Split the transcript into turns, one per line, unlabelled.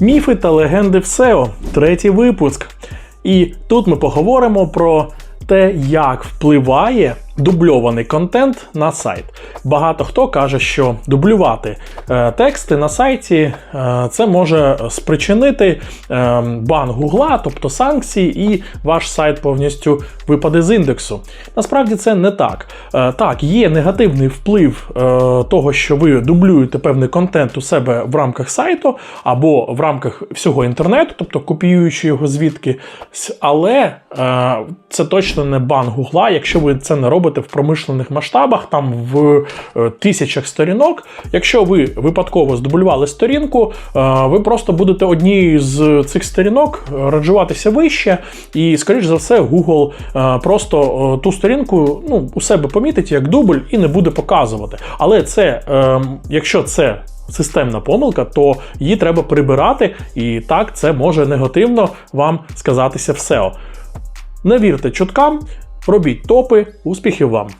Міфи та легенди в SEO, третій випуск. І тут ми поговоримо про те, як впливає дубльований контент на сайт. Багато хто каже, що дублювати е, тексти на сайті е, це може спричинити е, бан Гугла, тобто санкції, і ваш сайт повністю випаде з індексу. Насправді це не так. Е, так, є негативний вплив е, того, що ви дублюєте певний контент у себе в рамках сайту або в рамках всього інтернету, тобто копіюючи його звідки. Але е, це точно не бан Гугла, якщо ви це не робите в промишлених масштабах, там в е, тисячах сторінок. Якщо ви випадково здублювали сторінку, е, ви просто будете однією з цих сторінок раджуватися вище, і, скоріш за все, Google е, просто ту сторінку ну, у себе помітить як дубль і не буде показувати. Але це, якщо це системна помилка, то її треба прибирати, і так це може негативно вам сказатися в SEO. Не вірте чуткам, робіть топи, успіхів вам!